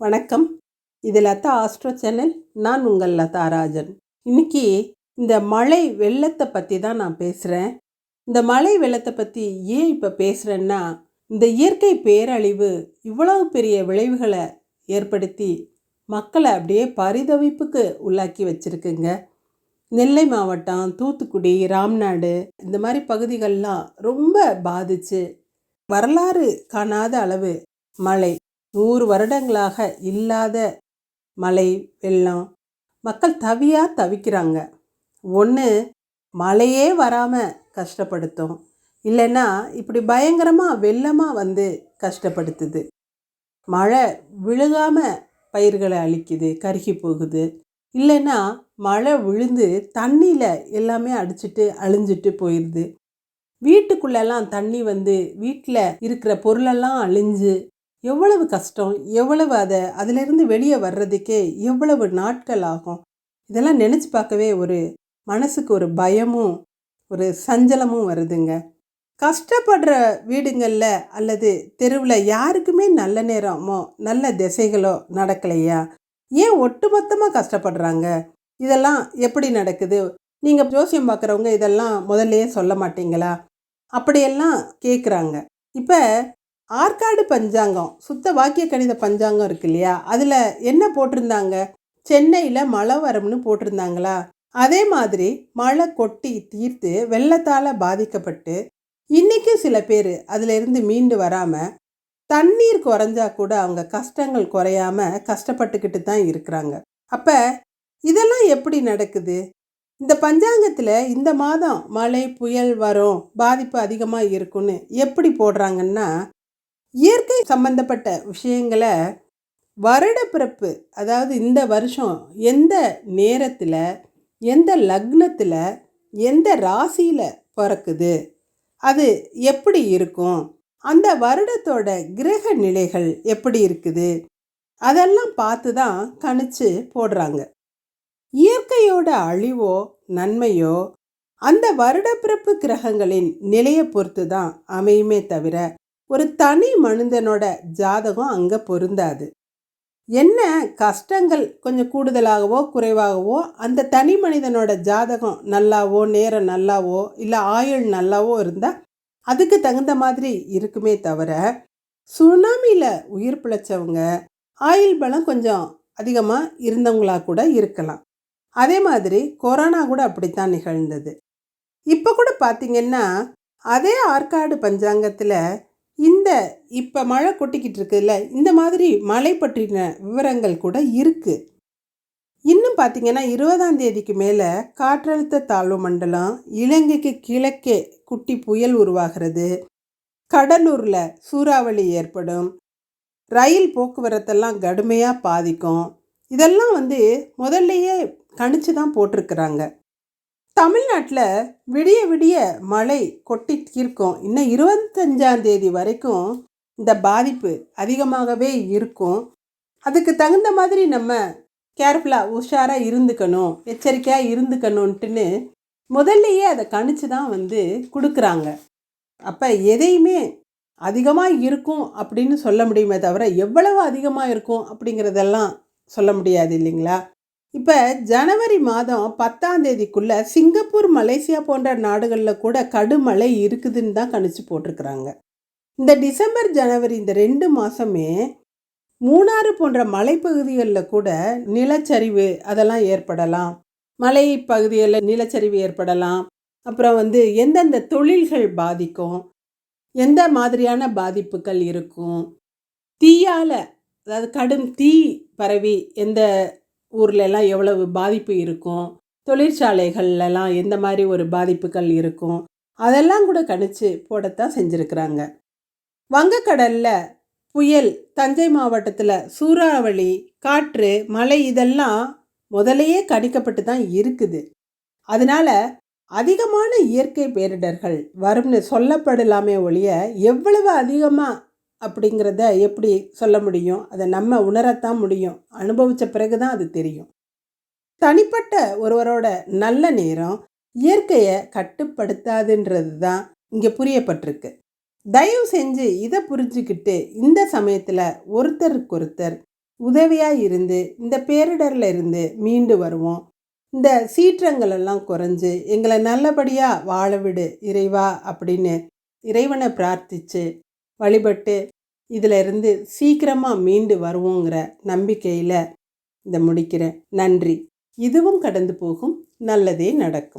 வணக்கம். இது Latha astro channel. நான் உங்கள் லதா ராஜன். இன்னைக்கு இந்த மழை வெள்ளத்தை பற்றி தான் நான் பேசுகிறேன் இந்த மழை வெள்ளத்தை பற்றி ஏன் இப்போ பேசுகிறேன்னா இந்த இயற்கை பேரழிவு இவ்வளவு பெரிய விளைவுகளை ஏற்படுத்தி மக்களை அப்படியே பரிதவிப்புக்கு உள்ளாக்கி வச்சுருக்குங்க. நெல்லை மாவட்டம் தூத்துக்குடி ராம்நாடு இந்த மாதிரி பகுதிகள்லாம் ரொம்ப பாதிச்சு வரலாறு காணாத அளவு மழை. நூறு வருடங்களாக இல்லாத மழை வெள்ளம். மக்கள் தவியாக தவிக்கிறாங்க. ஒன்று மழையே வராமல் கஷ்டப்படுத்தும். இல்லைன்னா இப்படி பயங்கரமாக வெள்ளமாக வந்து கஷ்டப்படுத்துது. மழை விழுகாமல் பயிர்களை அழிக்குது கருகி போகுது. இல்லைன்னா மழை விழுந்து தண்ணியில் எல்லாமே அடிச்சிட்டு அழிஞ்சிட்டு போயிடுது வீட்டுக்குள்ளெல்லாம் தண்ணி வந்து வீட்டில் இருக்கிற பொருளெல்லாம் அழிஞ்சு எவ்வளவு கஷ்டம் எவ்வளவு அதை அதிலிருந்து வெளியே வர்றதுக்கே எவ்வளவு நாட்கள் ஆகும்? இதெல்லாம் நினச்சி பார்க்கவே ஒரு மனசுக்கு ஒரு பயமும் ஒரு சஞ்சலமும் வருதுங்க. கஷ்டப்படுற வீடுங்களில் அல்லது தெருவில் யாருக்குமே நல்ல நேரமோ நல்ல திசைகளோ நடக்கலையா? ஏன் ஒட்டுமொத்தமாக கஷ்டப்படுறாங்க? இதெல்லாம் எப்படி நடக்குது? நீங்கள் ஜோசியம் பார்க்குறவங்க இதெல்லாம் முதல்லையே சொல்ல மாட்டீங்களா? அப்படியெல்லாம் கேட்குறாங்க இப்போ ஆற்காடு பஞ்சாங்கம் சுத்த வாக்கிய கணித பஞ்சாங்கம் இருக்கு இல்லையா அதில் என்ன போட்டிருந்தாங்க? சென்னையில் மழை வரும்னு போட்டிருந்தாங்களா? அதே மாதிரி மழை கொட்டி தீர்த்து வெள்ளத்தால் பாதிக்கப்பட்டு இன்றைக்கும் சில பேர் அதிலிருந்து மீண்டு வராமல் தண்ணீர் குறைஞ்சா கூட அவங்க கஷ்டங்கள் குறையாம கஷ்டப்பட்டுக்கிட்டு தான் இருக்கிறாங்க. அப்போ இதெல்லாம் எப்படி நடக்குது? இந்த பஞ்சாங்கத்தில் இந்த மாதம் மழை புயல் வரும் பாதிப்பு அதிகமாக இருக்கும்னு எப்படி போடுறாங்கன்னா இயற்கை சம்பந்தப்பட்ட விஷயங்களை வருடப்பிறப்பு அதாவது இந்த வருஷம் எந்த நேரத்தில் எந்த லக்னத்தில் எந்த ராசியில் பிறக்குது அது எப்படி இருக்கும் அந்த வருடத்தோட கிரக நிலைகள் எப்படி இருக்குது அதெல்லாம் பார்த்து தான் கணிச்சு போடுறாங்க. இயற்கையோட அழிவோ நன்மையோ அந்த வருடப்பிறப்பு கிரகங்களின் நிலையை பொறுத்து தான் அமையுமே தவிர ஒரு தனி மனிதனோட ஜாதகம் அங்கே பொருந்தாது. என்ன கஷ்டங்கள் கொஞ்சம் கூடுதலாகவோ குறைவாகவோ அந்த தனி மனிதனோட ஜாதகம் நல்லாவோ நேரம் நல்லாவோ இல்லை ஆயுள் நல்லாவோ இருந்தால் அதுக்கு தகுந்த மாதிரி இருக்குமே தவிர சுனாமியில் உயிர் பிழைச்சவங்க ஆயுள் பலம் கொஞ்சம் அதிகமாக இருந்தவங்களா கூட இருக்கலாம். அதே மாதிரி கொரோனா கூட அப்படித்தான் நிகழ்ந்தது. இப்போ கூட பார்த்திங்கன்னா அதே ஆற்காடு பஞ்சாங்கத்தில் இந்த இப்போ மழை கொட்டிக்கிட்டு இருக்குல்ல இந்த மாதிரி மழை பற்றின விவரங்கள் கூட இருக்குது இன்னும் பார்த்தீங்கன்னா இருபதாம் தேதிக்கு மேலே காற்றழுத்த தாழ்வு மண்டலம் இலங்கைக்கு கிழக்கே குட்டி புயல் உருவாகிறது. கடலூரில் சூறாவளி ஏற்படும். ரயில் போக்குவரத்தெல்லாம் கடுமையாக பாதிக்கும். இதெல்லாம் வந்து முதல்லையே கணிச்சு தான் போட்டிருக்கிறாங்க. தமிழ்நாட்டில் விடிய விடிய மழை கொட்டி இருக்கும். இன்னும் இருபத்தஞ்சாம் தேதி வரைக்கும் இந்த பாதிப்பு அதிகமாகவே இருக்கும். அதுக்கு தகுந்த மாதிரி நம்ம கேர்ஃபுல்லாக உஷாராக இருந்துக்கணும் எச்சரிக்கையாக இருந்துக்கணுன்ட்டுன்னு முதல்லையே அதை கணிச்சு தான் வந்து கொடுக்குறாங்க. அப்போ எதையுமே அதிகமாக இருக்கும் அப்படின்னு சொல்ல முடியுமே தவிர எவ்வளவு அதிகமாக இருக்கும் அப்படிங்கிறதெல்லாம் சொல்ல முடியாது இல்லைங்களா? இப்போ ஜனவரி மாதம் பத்தாம் தேதிக்குள்ளே சிங்கப்பூர் மலேசியா போன்ற நாடுகளில் கூட கடுமழை இருக்குதுன்னு தான் கணிச்சு போட்டிருக்கிறாங்க. இந்த டிசம்பர் ஜனவரி இந்த ரெண்டு மாதமே மூணாறு போன்ற மலைப்பகுதிகளில் கூட நிலச்சரிவு அதெல்லாம் ஏற்படலாம். மலை பகுதிகளில் நிலச்சரிவு ஏற்படலாம். அப்புறம் வந்து எந்தெந்த தொழில்கள் பாதிக்கும் எந்த மாதிரியான பாதிப்புகள் இருக்கும் தீயால் அதாவது கடும் தீ பரவி எந்த ஊர்லெலாம் எவ்வளவு பாதிப்பு இருக்கும்? தொழிற்சாலைகள்லாம் எந்த மாதிரி ஒரு பாதிப்புகள் இருக்கும்? அதெல்லாம் கூட கணிச்சு போடத்தான் செஞ்சுருக்கிறாங்க. வங்கக்கடலில் புயல் தஞ்சை மாவட்டத்தில் சூறாவளி காற்று மழை இதெல்லாம் முதலையே கணிக்கப்பட்டு தான் இருக்குது. அதனால் அதிகமான இயற்கை பேரிடர்கள் வரும்னு சொல்லப்படலாமே ஒழிய எவ்வளவு அதிகமாக அப்படிங்கிறத எப்படி சொல்ல முடியும்? அதை நம்ம உணரத்தான் முடியும். அனுபவித்த பிறகு தான் அது தெரியும். தனிப்பட்ட ஒருவரோட நல்ல நேரம் இயற்கையை கட்டுப்படுத்தாதுன்றது தான் இங்கே புரியப்பட்டிருக்கு. தயவு செஞ்சு இதை புரிஞ்சுக்கிட்டு இந்த சமயத்தில் ஒருத்தருக்கு ஒருத்தர் உதவியாக இருந்து இந்த பேரிடரில் இருந்து மீண்டு வருவோம். இந்த சீற்றங்கள் எல்லாம் குறைஞ்சு எங்களை நல்லபடியாக வாழ விடு இறைவா அப்படின்னு இறைவனை பிரார்த்தித்து வழிபட்டு இதில் இருந்து சீக்கிரமாக மீண்டு வருவோங்கிற நம்பிக்கையில் இதை முடிக்கிறேன். நன்றி. இதுவும் கடந்து போகும். நல்லதே நடக்கும்.